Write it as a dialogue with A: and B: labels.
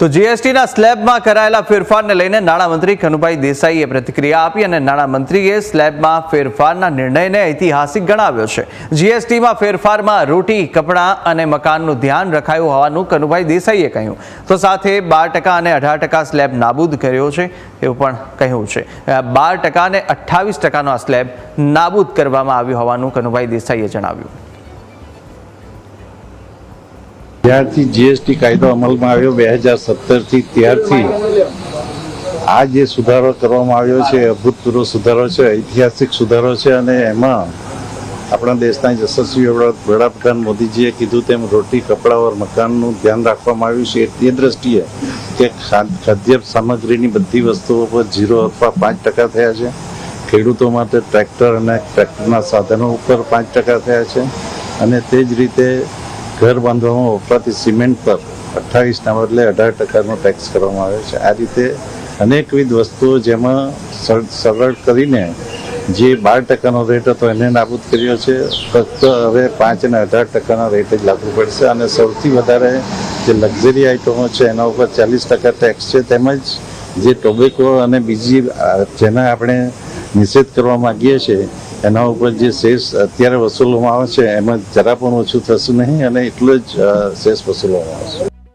A: તો જીએસટીના સ્લેબમાં કરાયેલા ફેરફારને લઈને નાણામંત્રી કનુભાઈ દેસાઈએ પ્રતિક્રિયા આપી અને નાણામંત્રીએ સ્લેબમાં ફેરફારના નિર્ણયને ઐતિહાસિક ગણાવ્યો છે. જીએસટીમાં ફેરફારમાં રોટી, કપડાં અને મકાનનું ધ્યાન રખાયું હોવાનું કનુભાઈ દેસાઈએ કહ્યું. તો સાથે બાર ટકા અને અઢાર ટકા સ્લેબ નાબૂદ કર્યો છે એવું પણ કહ્યું છે. બાર ટકા અને અઠ્ઠાવીસ ટકાનો આ સ્લેબ નાબૂદ કરવામાં આવ્યો હોવાનું કનુભાઈ દેસાઈએ જણાવ્યું.
B: જ્યારથી જીએસટી કાયદો અમલમાં આવ્યો બે હજાર સત્તરથી ત્યારથી. આ જે સુધારો કરવામાં આવ્યો છે, અભૂતપૂર્વ સુધારો છે, ઐતિહાસિક સુધારો છે અને એમાં આપણા દેશના યશસ્વી વડા- વડાપ્રધાન મોદીજીએ કીધું તેમ રોટી, કપડા ઓર મકાનનું ધ્યાન રાખવામાં આવ્યું છે. તે દ્રષ્ટિએ કે ખાદ્ય સામગ્રીની બધી વસ્તુઓ પર ઝીરો અથવા પાંચ ટકા થયા છે. ખેડૂતો માટે ટ્રેક્ટર અને ટ્રેક્ટરના સાધનો ઉપર પાંચ ટકા થયા છે. અને તે જ રીતે ઘર બાંધવામાં વપરાતી સિમેન્ટ પર અઠ્ઠાવીસના બદલે અઢાર ટકાનો ટેક્સ કરવામાં આવ્યો છે. આ રીતે અનેકવિધ વસ્તુઓ જેમાં સર- સરળ કરીને જે બાર ટકાનો રેટ હતો એને નાબૂદ કર્યો છે. ફક્ત હવે પાંચ અને અઢાર ટકાના રેટ જ લાગુ પડશે અને સૌથી વધારે જે લક્ઝરી આઇટમો છે એના ઉપર ચાલીસ ટકા ટેક્સ છે. તેમજ જે ટોબેકો અને બીજી, જેના આપણે નિષેધ કરવા માંગીએ છીએ એના ઉપર જે શેષ અત્યારે વસૂલવામાં આવે છે, એમાં જરા પણ ઓછું થશે નહીં અને એટલું જ શેષ વસૂલવામાં આવશે.